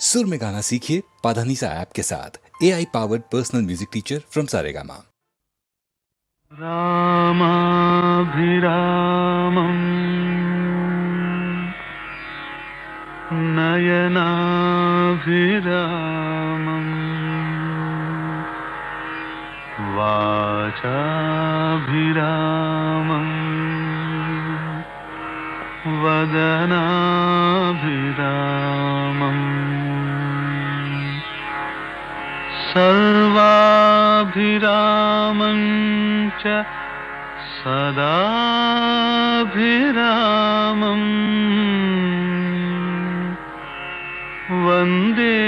सुर में गाना सीखिए पाधानीसा ऐप के साथ। A I powered personal music teacher from Saregama रामाभिरामम् नयनाभिरामम् वाचाभिरामम् वदनाभिरामम् सर्वाभिरामं च सदाभिरामम् वन्दे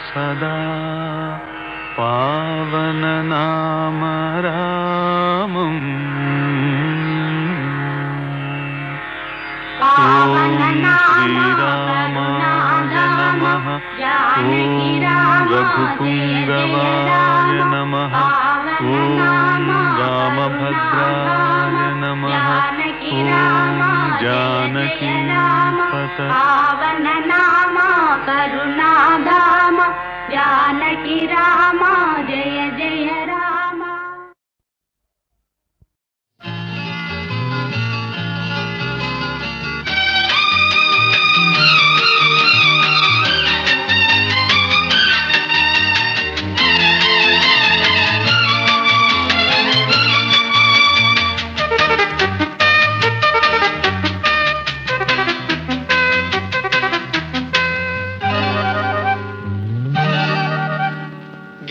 सदा पावननाम रामम् ॐ रघुपुङ्गवाय नमः ॐ रामभद्राय नमः ॐ जानकीपत पावन नाम करुणाधाम जानकी राम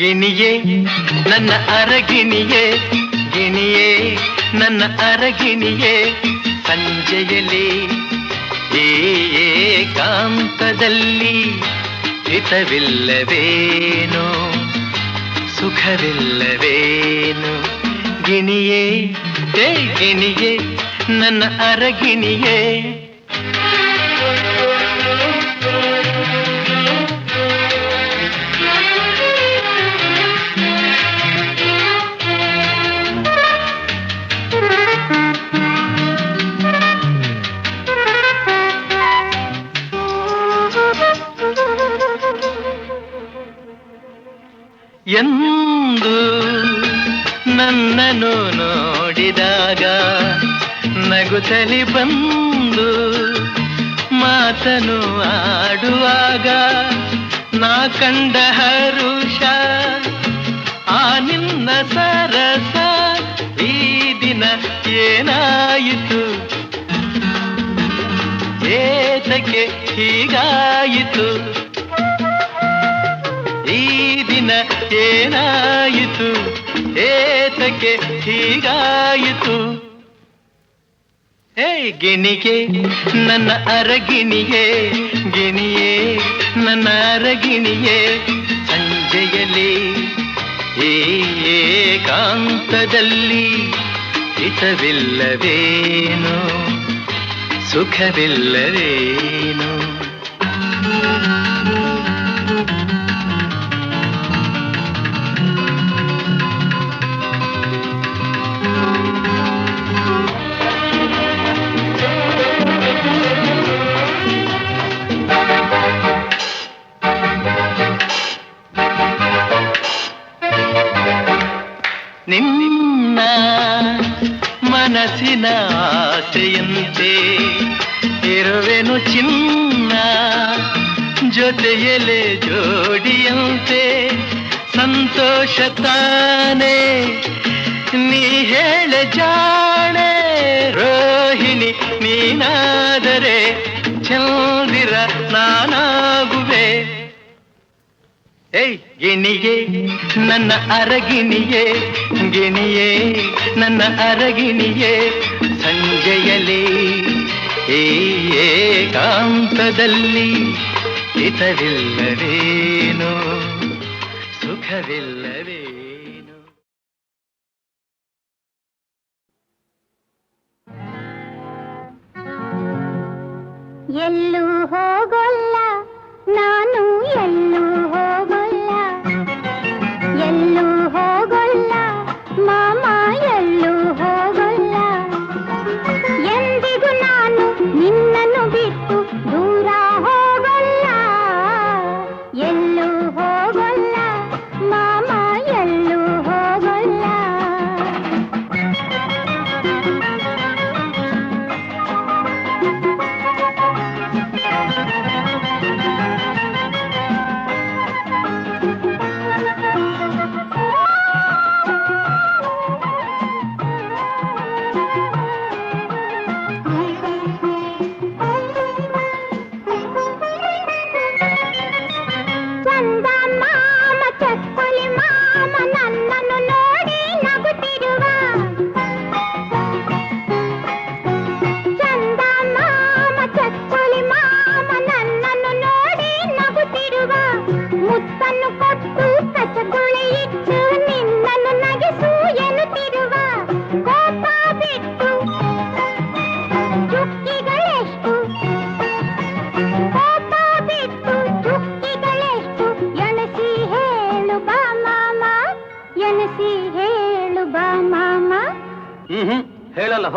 ಗಿಣಿಯೇ ನನ್ನ ಅರಗಿಣಿಯೇ ಗಿಣಿಯೇ ನನ್ನ ಅರಗಿಣಿಯೇ ಸಂಜೆಯಲ್ಲಿ ಏಕಾಂತದಲ್ಲಿ ಹಿತವಿಲ್ಲವೇನು ಸುಖವಿಲ್ಲವೇನು? ಗಿಣಿಯೇ ಗಿಣಿಯೇ ನನ್ನ ಅರಗಿಣಿಯೇ ಎಂದು ನನ್ನನ್ನು ನೋಡಿದಾಗ ನಗುತಲಿ ಬಂದು ಮಾತನು ಆಡುವಾಗ ನಾ ಕಂಡ ಹರುಷ, ಆ ನಿನ್ನ ಸರಸ ಈ ದಿನ ಏನಾಯಿತು? ಏತಕ್ಕೆ ಹೀಗಾಯಿತು? ಈ ದಿನ ಏನಾಯಿತು? ಏತಕ್ಕೆ ಹೀಗಾಯಿತು? ಹೇ ಗಿಣಿಗೆ, ನನ್ನ ಅರಗಿಣಿಯೇ, ಗಿಣಿಯೇ, ನನ್ನ ಅರಗಿಣಿಯೇ, ಸಂಜೆಯಲ್ಲಿ ಏಕಾಂತದಲ್ಲಿ ಹಿತವಿಲ್ಲವೇನು ಸುಖವಿಲ್ಲವೇನು ನಿನ್ನ ಮನಸ್ಸಿನ ಆಸೆಯಂತೆ ಇರುವೆನು ಚಿನ್ನ ಜೊತೆಯಲೆ ಜೋಡಿಯಂತೆ ಸಂತೋಷ ತಾನೆ ನೀ ಹೇಳ ಜಾಣೆ ರೋಹಿಣಿ ನೀನಾದರೆ ಚಂದಿರ ನಾನಾಗುವೆ ಏಯ್ ಗಿಣಿಯೇ ನನ್ನ ಅರಗಿಣಿಯೇ ಗಿಣಿಯೇ. ನನ್ನ ಅರಗಿಣಿಯೇ ಸಂಜೆಯಲಿ ಏಕಾಂತದಲ್ಲಿ ಹಿತವಿಲ್ಲವೇನು ಸುಖವಿಲ್ಲವೇನು? ಎಲ್ಲೂ ಹೋಗೋಲ್ಲ.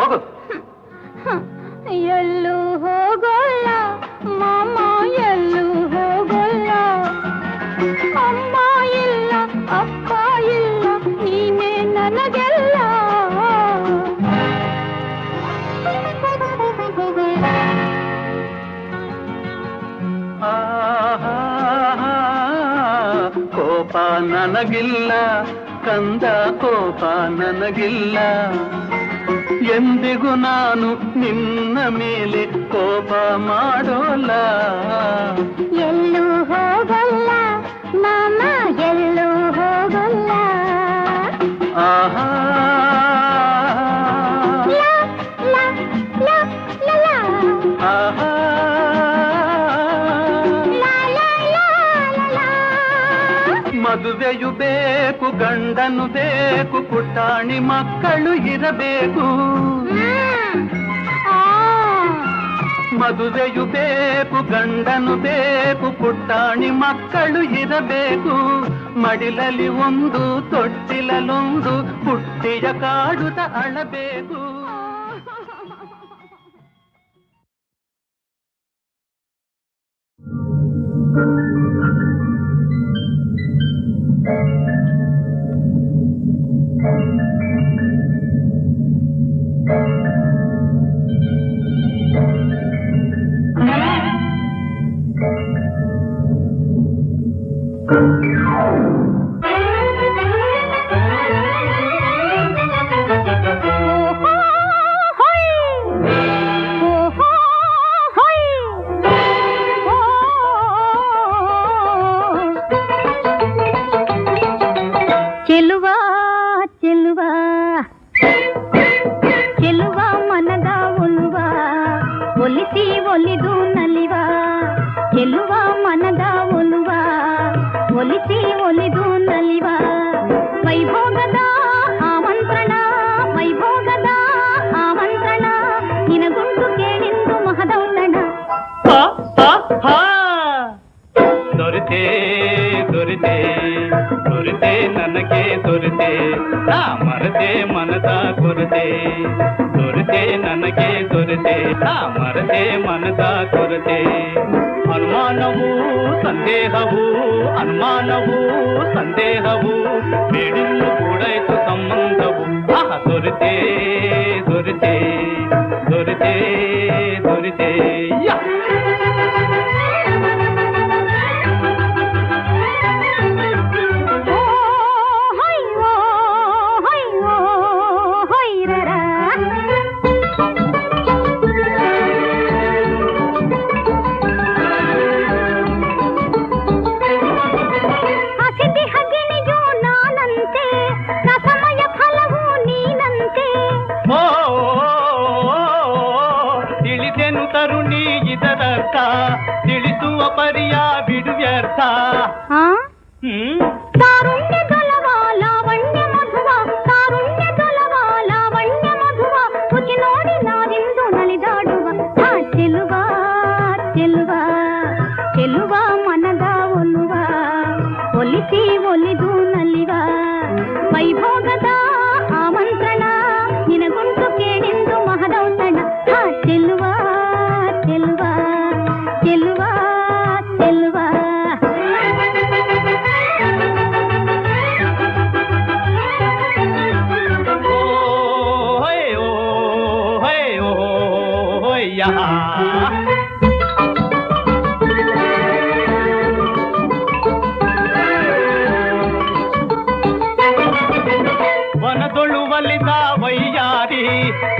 ಹೋಗಲ್ಲ ಹೋಗು. ಎಲ್ಲೂ ಹೋಗೋಲ್ಲ ಮಾಮ ಎಲ್ಲೂ ಹೋಗೋಲ್ಲ. ಅಮ್ಮ ಇಲ್ಲ ಅಪ್ಪ ಇಲ್ಲ ನೀನೇ ನನಗೆಲ್ಲ. ಕೋಪ ನನಗಿಲ್ಲ ಕಂದ ಕೋಪ ನನಗಿಲ್ಲ. ಎಂದಿಗೂ ನಾನು ನಿನ್ನ ಮೇಲೆ ಕೋಪ ಮಾಡೋಲ್ಲ. ಎಲ್ಲೂ ಹೋಗಲ್ಲ ಮಾಮ ಎಲ್ಲೂ ಹೋಗಲ್ಲ. ಮದುವೆಯು ಬೇಕು ಗಂಡನು ಬೇಕು ಪುಟಾಣಿ ಮಕ್ಕಳು ಇರಬೇಕು. ಮದುವೆಯು ಬೇಕು ಗಂಡನು ಬೇಕು ಪುಟ್ಟಾಣಿ ಮಕ್ಕಳು ಇರಬೇಕು. ಮಡಿಲಲ್ಲಿ ಒಂದು ತೊಟ್ಟಿಲಲ್ಲೊಂದು ಪುಟ್ಟಿಯ ಕಾಡುತ್ತ ಅಳಬೇಕು. ಒಲಿದು ನಲಿವ ಚೆಲುವ ಮನದ ಒಲುವ ಒಲಿಸಿ ಒಲಿದು ನಲಿವ ವೈಭೋಗದ ಆಮಂತ್ರಣ ವೈಭೋಗದ ಆಮಂತ್ರಣ ನಿನಗುಂಟು ಕೇಳಿಂದು ಮಹದೌತಣ ದೊರೆತೆ ದೊರೆತೆ ದೊರೆತೆ ನನಗೆ ದೊರೆತೆ ನಾ ಮರತೆ ಮನದ ಕೊರತೆ ದೊರೆತೆ ನನಗೆ ದೊರೆತೆ ನಾ ಮರತೆ ಮನದ ಕೊರತೆ ಅನುಮಾನವು ಸಂದೇಹವು ಅನುಮಾನವು ಸಂದೇಹವು ಬೇಡಿನ್ನು ಕೂಡಾಯ್ತು ಸಂಬಂಧವು ಆಹ ದೊರೆತೆ ದೊರೆತೆ ದೊರೆತೆ ದೊರೆತೆ ಯಾ ರುಚಿ ನೋಡಿ ನಾವಿಂದು ನಲಿದಾಡುವ ಆ ಚೆಲುವ ಚೆಲುವ ಚೆಲುವ ಮನದ ಒಲುವ ಒಲಿಸಿ ಒಲಿದು ನಲಿವ ವೈಭೋಗದ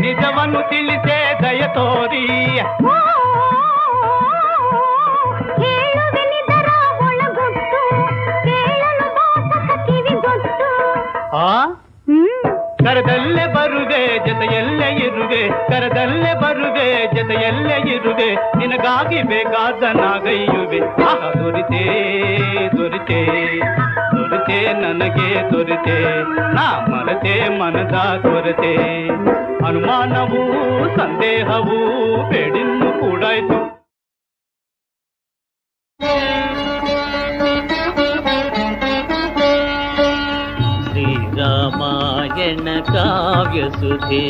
ನಿಜವನ್ನು ತಿಳಿಸೆ ದಯ ತೋರಿ. ಆ? ಕರದಲ್ಲೇ ಬರುವೆ ಜೊತೆಯಲ್ಲೇ ಇರುವೆ. ಕರದಲ್ಲೇ ಬರುವೆ ಜೊತೆಯಲ್ಲೇ ಇರುವೆ. ನಿನಗಾಗಿ ಬೇಕಾದ ನಾಗೈಯುವೆ. ದೊರಿತೇ ದೊರಿತೆ. ದೊರಿತೆ ನನಗೆ ದೊರಿತೆ ನಾ ಮರತೆ ಮನದ ಕೊರತೆ ಅನುಮಾನವೂ ಸಂದೇಹವೂ ಬೇಡಿನ್ನು ಕೂಡಾಯ್ತು ಶ್ರೀರಾಮಾಯಣ ಕಾವ್ಯ ಸುಧೆ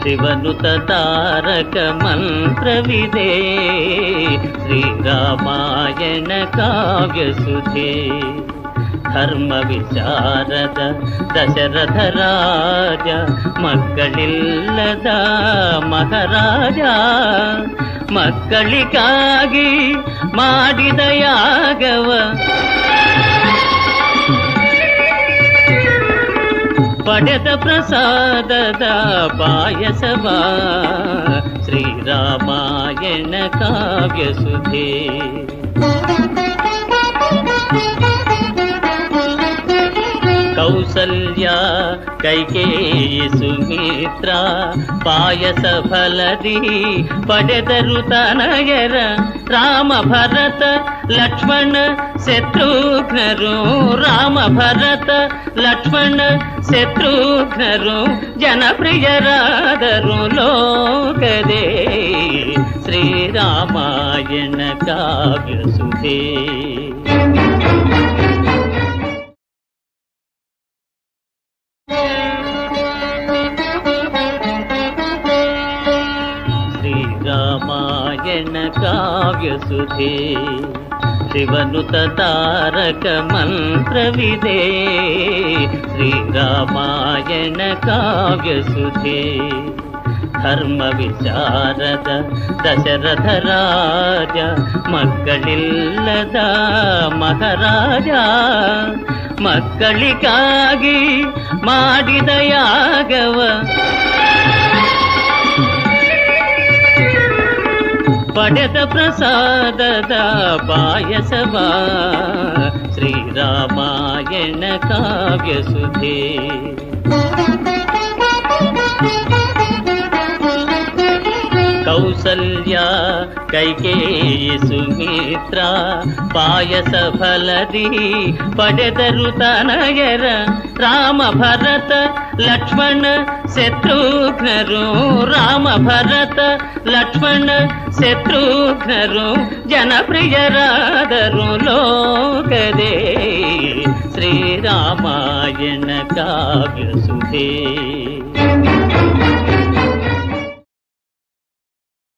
ಶಿವನುತ ತಾರಕ ಮಂತ್ರವಿದೆ ಶ್ರೀರಾಮಾಯಣ ಕಾವ್ಯ ಸುಧೆ ಧರ್ಮ ವಿಚಾರದ ದಶರಥ ರಾಜ, ಮಕ್ಕಳಿಲ್ಲದ ಮಹಾರಾಜ. ಮಕ್ಕಳಿಗಾಗಿ ಮಾಡಿದ ಯಾಗವ. ಪಡೆದ ಪ್ರಸಾದದ ಪಾಯಸವ. ಶ್ರೀರಾಮಾಯಣ ಕಾವ್ಯ ಸುಧೇ. కౌసల్యా కైకేయసుమిత్ర పాయస ఫలది పడెదరు తనయర రామ భరత లక్ష్మణ శత్రుఘ్నరు రామ భరత లక్ష్మణ శత్రుఘ్నరు జనప్రియ రాదరు లోకదే. శ్రీరామాయణ కావ్య సుధే. ಶ್ರೀರಾಮಾಯಣ ಕಾವ್ಯ ಸುಧೇ. ಶಿವನುತ ತಾರಕ ಮಂತ್ರವಿದೆ ಶ್ರೀರಾಮಾಯಣ ಕಾವ್ಯ ಸುಧೇ. ಧರ್ಮ ವಿಚಾರದ ದಶರಥ ರಾಜ, ಮಕ್ಕಳಿಲ್ಲದ ಮಹಾರಾಜ. ಮಕ್ಕಳಿಗಾಗಿ ಮಾಡಿದ ಯಾಗವ ಪಡೆದ ಪ್ರಸಾದದ ಪಾಯಸವ ಶ್ರೀರಾಮಾಯಣ ಕಾವ್ಯ ಸುಧೇ కౌసల్యా కైకేయసుమిత్ర పాయస ఫలది పడెదరు తనయర రామ భరత లక్ష్మణ శత్రుఘ్నరు రామ భరత లక్ష్మణ శత్రుఘ్నరు జనప్రియరాదరు లోకదే. శ్రీరామాయణ కావ్యసుధే.